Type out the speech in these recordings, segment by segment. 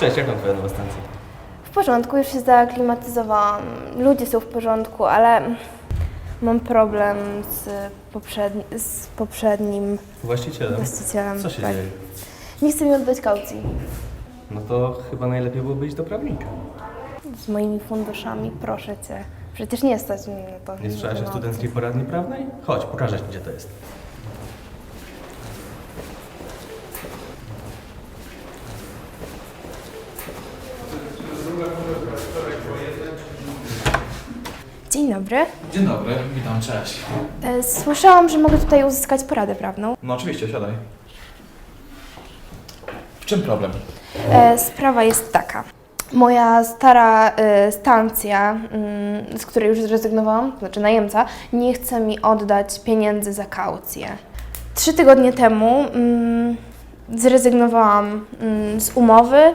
Cześć, jak tam twoja nowa stacja? W porządku, już się zaaklimatyzowałam. Ludzie są w porządku, ale mam problem z, poprzedni, z poprzednim Właścicielem? właścicielem. Co się Tak. dzieje? Nie chce mi oddać kaucji. No to chyba najlepiej byłoby iść do prawnika. Z moimi funduszami, proszę cię. Przecież nie stać mnie na to. Nie słyszałaś o studenckiej poradni prawnej? Chodź, pokażę ci, gdzie to jest. Dzień dobry. Dzień dobry, witam, cześć. E, Słyszałam, że mogę tutaj uzyskać poradę prawną. No oczywiście, siadaj. W czym problem? E, Sprawa jest taka. Moja stara e, stacja, mm, z której już zrezygnowałam, to znaczy najemca, nie chce mi oddać pieniędzy za kaucję. Trzy tygodnie temu mm, zrezygnowałam mm, z umowy,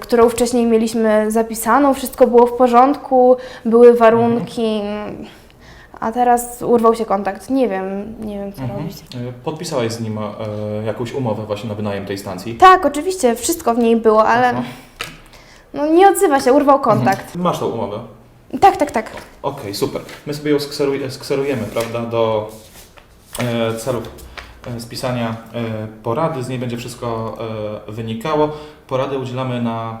którą wcześniej mieliśmy zapisaną, wszystko było w porządku, były warunki, a teraz urwał się kontakt. Nie wiem, nie wiem co robić. E, Podpisałeś z nim e, jakąś umowę właśnie na wynajem tej stacji? Tak, oczywiście, wszystko w niej było, ale no, nie odzywa się, urwał kontakt. Mhm. Masz tą umowę? Tak, tak, tak. Okej, super. My sobie ją skseruj, skserujemy, prawda, do e, celów e, spisania e, porady. Z niej będzie wszystko e, wynikało. Porady udzielamy na,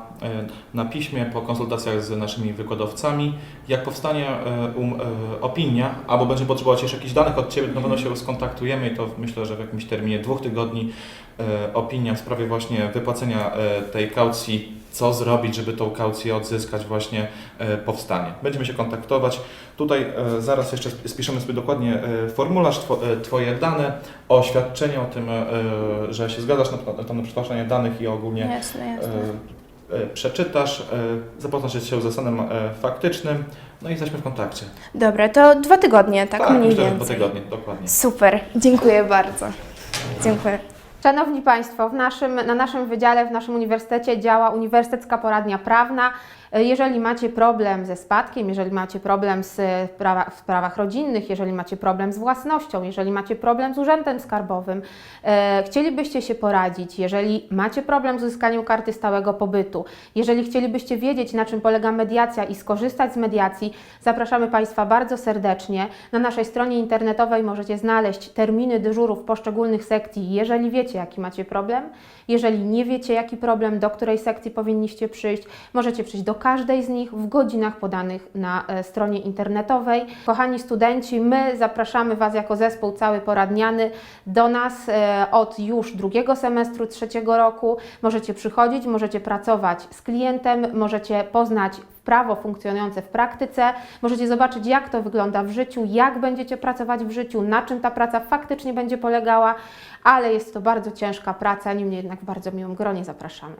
na piśmie po konsultacjach z naszymi wykładowcami. Jak powstanie um, opinia, albo będzie potrzebować jeszcze jakichś danych od Ciebie, na pewno się skontaktujemy i to myślę, że w jakimś terminie dwóch tygodni opinia w sprawie właśnie wypłacenia tej kaucji, co zrobić, żeby tą kaucję odzyskać właśnie e, powstanie. Będziemy się kontaktować. Tutaj e, zaraz jeszcze spiszemy sobie dokładnie e, formularz, two, Twoje dane, oświadczenie o tym, że się zgadzasz na, to- na przetwarzanie danych i ogólnie Jasne, jasne. przeczytasz, zapoznasz się stanem e, faktycznym, no i jesteśmy w kontakcie. Dobra, to dwa tygodnie, tak, mniej myślę, więcej. dwa tygodnie, dokładnie. Super, dziękuję bardzo. Dziękuję. Szanowni Państwo, naszym, na naszym wydziale, w naszym uniwersytecie działa Uniwersytecka Poradnia Prawna. Jeżeli macie problem ze spadkiem, jeżeli macie problem z prawa, w sprawach rodzinnych, jeżeli macie problem z własnością, jeżeli macie problem z urzędem skarbowym, e, chcielibyście się poradzić, jeżeli macie problem z uzyskaniem karty stałego pobytu, jeżeli chcielibyście wiedzieć, na czym polega mediacja i skorzystać z mediacji, zapraszamy Państwa bardzo serdecznie. Na naszej stronie internetowej możecie znaleźć terminy dyżurów poszczególnych sekcji, jeżeli wiecie, jaki macie problem. Jeżeli nie wiecie, jaki problem, do której sekcji powinniście przyjść, możecie przyjść do każdej z nich w godzinach podanych na e, stronie internetowej. Kochani studenci, my zapraszamy Was jako zespół cały poradniany do nas e, od już drugiego semestru trzeciego roku. Możecie przychodzić, możecie pracować z klientem, możecie poznać prawo funkcjonujące w praktyce, możecie zobaczyć, jak to wygląda w życiu, jak będziecie pracować w życiu, na czym ta praca faktycznie będzie polegała, ale jest to bardzo ciężka praca, niemniej jednak w bardzo miłym gronie zapraszamy.